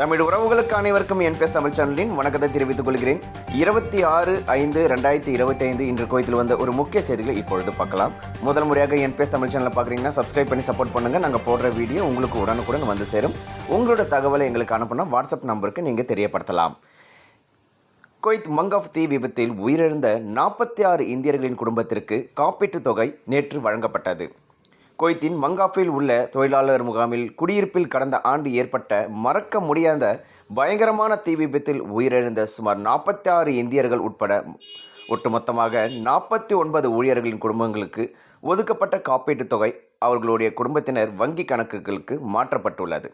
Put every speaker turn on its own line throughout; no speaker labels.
தமிழ் உறவுகளுக்கு அனைவருக்கும் என் பேஸ் தமிழ் சேனலின் வணக்கத்தை தெரிவித்துக் கொள்கிறேன். இருபத்தி ஆறு ஐந்து ரெண்டாயிரத்தி இருபத்தி ஐந்து இன்று கோயத்தில் வந்த ஒரு முக்கிய செய்திகளை இப்பொழுது பார்க்கலாம். முதல் முறையாக என் பேஸ் தமிழ் சேனலை பார்க்குறீங்கன்னா சப்ஸ்கிரைப் பண்ணி சப்போர்ட் பண்ணுங்கள் நாங்கள் போடுற வீடியோ உங்களுக்கு உடனுக்குடன் வந்து சேரும். உங்களோட தகவலை எங்களுக்கு அனுப்பினா வாட்ஸ்அப் நம்பருக்கு நீங்கள் தெரியப்படுத்தலாம். குவைத் மங்கப் தீ விபத்தில் உயிரிழந்த நாற்பத்தி ஆறு இந்தியர்களின் குடும்பத்திற்கு காப்பீட்டுத் தொகை நேற்று வழங்கப்பட்டது. குவைத்தின் மங்காஃபில் உள்ள தொழிலாளர் முகாமில் குடியிருப்பில் கடந்த ஆண்டு ஏற்பட்ட மறக்க முடியாத பயங்கரமான தீ விபத்தில் உயிரிழந்த சுமார் நாற்பத்தி ஆறு இந்தியர்கள் உட்பட ஒட்டுமொத்தமாக நாற்பத்தி ஒன்பது ஊழியர்களின் குடும்பங்களுக்கு ஒதுக்கப்பட்ட காப்பீட்டுத் தொகை அவர்களுடைய குடும்பத்தினர் வங்கி கணக்குகளுக்கு மாற்றப்பட்டுள்ளது.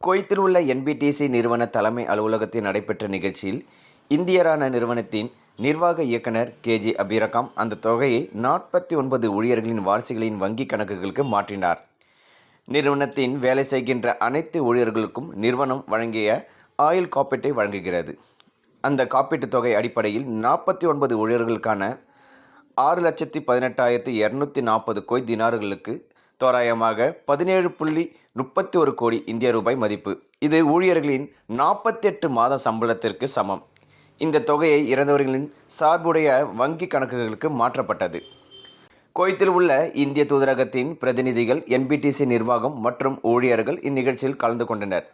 குவைத்தில் உள்ள என்பிடிசி நிறுவன தலைமை அலுவலகத்தில் நடைபெற்ற நிகழ்ச்சியில் இந்தியரான நிறுவனத்தின் நிர்வாக இயக்குனர் கேஜி அபிரகாம் அந்த தொகையை நாற்பத்தி ஒன்பது ஊழியர்களின் வாரிசுகளின் வங்கி கணக்குகளுக்கு மாற்றினார். நிறுவனத்தின் வேலை செய்கின்ற அனைத்து ஊழியர்களுக்கும் நிறுவனம் வழங்கிய ஆயுள் காப்பீட்டை வழங்குகிறது. அந்த காப்பீட்டுத் தொகை அடிப்படையில் நாற்பத்தி ஒன்பது ஊழியர்களுக்கான ஆறு லட்சத்தி பதினெட்டாயிரத்தி இரநூத்தி நாற்பது கோய் தினார்களுக்கு தோராயமாக பதினேழு புள்ளி முப்பத்தி ஒரு கோடி இந்திய ரூபாய் மதிப்பு. இது ஊழியர்களின் நாற்பத்தெட்டு மாத சம்பளத்திற்கு சமம். இந்த தொகையை இறந்தவர்களின் சார்புடைய வங்கி கணக்குகளுக்கு மாற்றப்பட்டது. குவைத்தில் உள்ள இந்திய தூதரகத்தின் பிரதிநிதிகள் என்பிடிசி நிர்வாகம் மற்றும் ஊழியர்கள் இந்நிகழ்ச்சியில் கலந்து கொண்டனர்.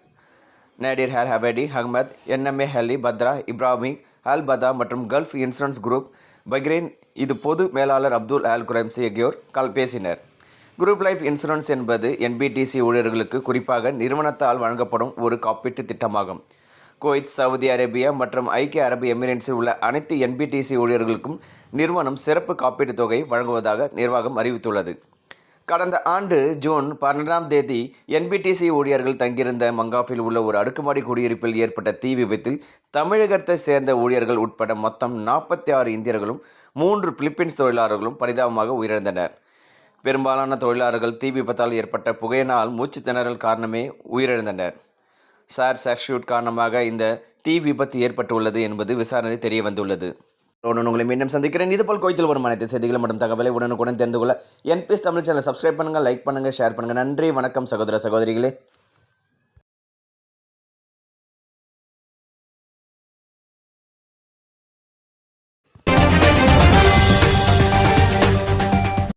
நேடிர் ஹல் ஹபேடி அஹ்மத் என்எம்ஏ ஹலி பத்ரா இப்ராஹிம் அல் பதா மற்றும் கல்ஃப் இன்சூரன்ஸ் குரூப் பக்ரைன் இது பொது மேலாளர் அப்துல் அல் குரம்சி ஆகியோர் கல் பேசினர். குரூப் லைஃப் இன்சூரன்ஸ் என்பது என்பிடிசி ஊழியர்களுக்கு குறிப்பாக நிறுவனத்தால் வழங்கப்படும் ஒரு காப்பீட்டு திட்டமாகும். குவைத் சவுதி அரேபியா மற்றும் ஐக்கிய அரபு எமிரேட்ஸில் உள்ள அனைத்து என்பிடிசி ஊழியர்களுக்கும் நிறுவனம் சிறப்பு காப்பீட்டுத் தொகை வழங்குவதாக நிர்வாகம் அறிவித்துள்ளது. கடந்த ஆண்டு ஜூன் பன்னெண்டாம் தேதி என்பிடிசி ஊழியர்கள் தங்கியிருந்த மங்காஃபில் உள்ள ஒரு அடுக்குமாடி குடியிருப்பில் ஏற்பட்ட தீ விபத்தில் தமிழகத்தை சேர்ந்த ஊழியர்கள் உட்பட மொத்தம் நாற்பத்தி ஆறு இந்தியர்களும் மூன்று பிலிப்பீன்ஸ் தொழிலாளர்களும் பரிதாபமாக உயிரிழந்தனர். பெரும்பாலான தொழிலாளர்கள் தீ விபத்தால் ஏற்பட்ட புகையினால் மூச்சு திணறல் காரணமே உயிரிழந்தனர். சார் சர்ஷூட் காரணமாக இந்த தீ விபத்து ஏற்பட்டுள்ளது என்பது விசாரணை தெரிய வந்துள்ளது உடன் உங்களை மீண்டும் சந்திக்கிறேன். இதுபோல் கோயத்தில் வரும் அனைத்து செய்திகள் மற்றும் தகவலை உடனுக்குடன் தெரிந்து கொள்ள என்பிஎஸ் தமிழ் சேனல் சப்ஸ்கிரைப் பண்ணுங்கள் லைக் பண்ணுங்கள் ஷேர் பண்ணுங்கள் நன்றி வணக்கம் சகோதர சகோதரிகளே.